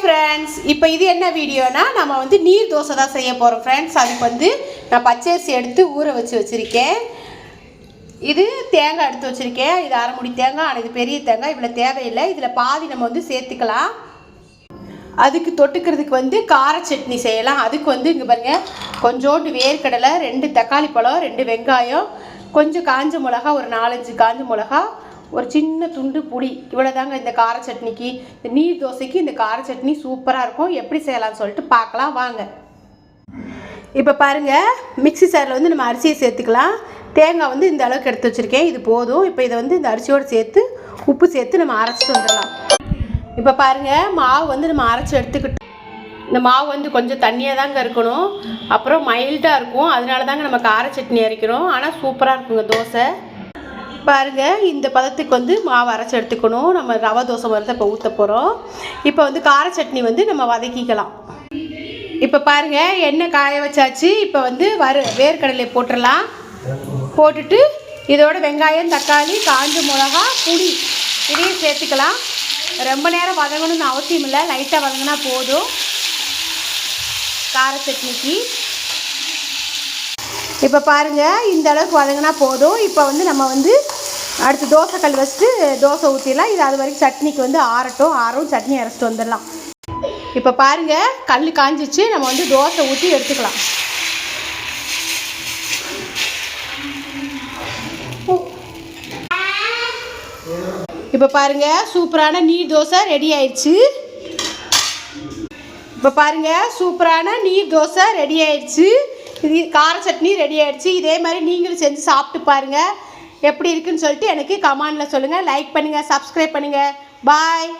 Friends இப்போ இது என்ன வீடியோனா நம்ம வந்து நீர் தோசை தான் செய்ய போகிறோம் ஃப்ரெண்ட்ஸ் அதுக்கு வந்து நான் பச்சரிசி எடுத்து ஊற வச்சு வச்சுருக்கேன். இது தேங்காய் எடுத்து வச்சுருக்கேன். இது அரைமுடி தேங்காய் ஆனால் இது பெரிய தேங்காய் இவ்வளோ தேவையில்லை. இதில் பாதி நம்ம வந்து சேர்த்துக்கலாம். அதுக்கு தொட்டுக்கிறதுக்கு வந்து கார சட்னி செய்யலாம். அதுக்கு வந்து இங்கே பாருங்கள் கொஞ்சோண்டு வேர்க்கடலை ரெண்டு தக்காளி பழம் ரெண்டு வெங்காயம் கொஞ்சம் காஞ்ச மிளகா ஒரு நாலஞ்சு காஞ்ச மிளகா ஒரு சின்ன துண்டு புளி இவ்வளோதாங்க இந்த கார சட்னிக்கு. இந்த நீர் தோசைக்கு இந்த கார சட்னி சூப்பராக இருக்கும். எப்படி செய்யலாம்னு சொல்லிட்டு பார்க்கலாம் வாங்க. இப்போ பாருங்கள் மிக்ஸி சாரில் வந்து நம்ம அரிசியை சேர்த்துக்கலாம். தேங்காய் வந்து இந்த அளவுக்கு எடுத்து வச்சுருக்கேன். இது போதும். இப்போ இதை வந்து இந்த அரிசியோடு சேர்த்து உப்பு சேர்த்து நம்ம அரைச்சிட்டு வந்துடலாம். இப்போ பாருங்கள் மாவு வந்து நம்ம அரைச்சி எடுத்துக்கிட்டு இந்த மாவு வந்து கொஞ்சம் தண்ணியாக தாங்க இருக்கணும். அப்புறம் மைல்டாக இருக்கும். அதனால தாங்க நம்ம கார சட்னி அரைக்கிறோம். ஆனால் சூப்பராக இருக்குங்க தோசை. பாருங்கள் இந்த பதத்துக்கு வந்து மாவு அரைச்சி எடுத்துக்கணும். நம்ம ரவை தோசை மாதிரி தான் இப்போ ஊற்ற போகிறோம் இப்போ வந்து கார சட்னி வந்து நம்ம வதக்கிக்கலாம். இப்போ பாருங்கள் எண்ணெய் காய வச்சாச்சு. இப்போ வந்து வறு வேர்க்கடலை போட்டுடலாம் போட்டுட்டு இதோட வெங்காயம் தக்காளி காஞ்ச மிளகா புளி இதையும் சேர்த்துக்கலாம். ரொம்ப நேரம் வதங்கணும்னு அவசியம் இல்லை. லைட்டாக வதங்கினா போதும். கார சட்னிக்கு. இப்போ பாருங்கள் இந்த அளவுக்கு வதங்கினா போதும். இப்போ வந்து நம்ம வந்து அடுத்து தோசை கல் வச்சுட்டு தோசை ஊற்றிடலாம் இது அது வரைக்கும் சட்னிக்கு வந்து ஆறட்டும். ஆறும் சட்னி அரைச்சிட்டு வந்துடலாம். இப்போ பாருங்கள் கல் காஞ்சிச்சு. நம்ம வந்து தோசை ஊற்றி எடுத்துக்கலாம். இப்போ பாருங்கள் சூப்பரான நீர் தோசை ரெடி ஆயிடுச்சு. இப்போ பாருங்கள் சூப்பரான நீர் தோசை ரெடி ஆயிடுச்சு. இது கார சட்னி ரெடி ஆயிடுச்சு. இதே மாதிரி நீங்களும் செஞ்சு சாப்பிட்டு பாருங்கள் எப்படி இருக்குன்னு சொல்லிட்டு எனக்கு கமெண்டில் சொல்லுங்கள் லைக் பண்ணுங்கள் சப்ஸ்கிரைப் பண்ணுங்கள் பாய்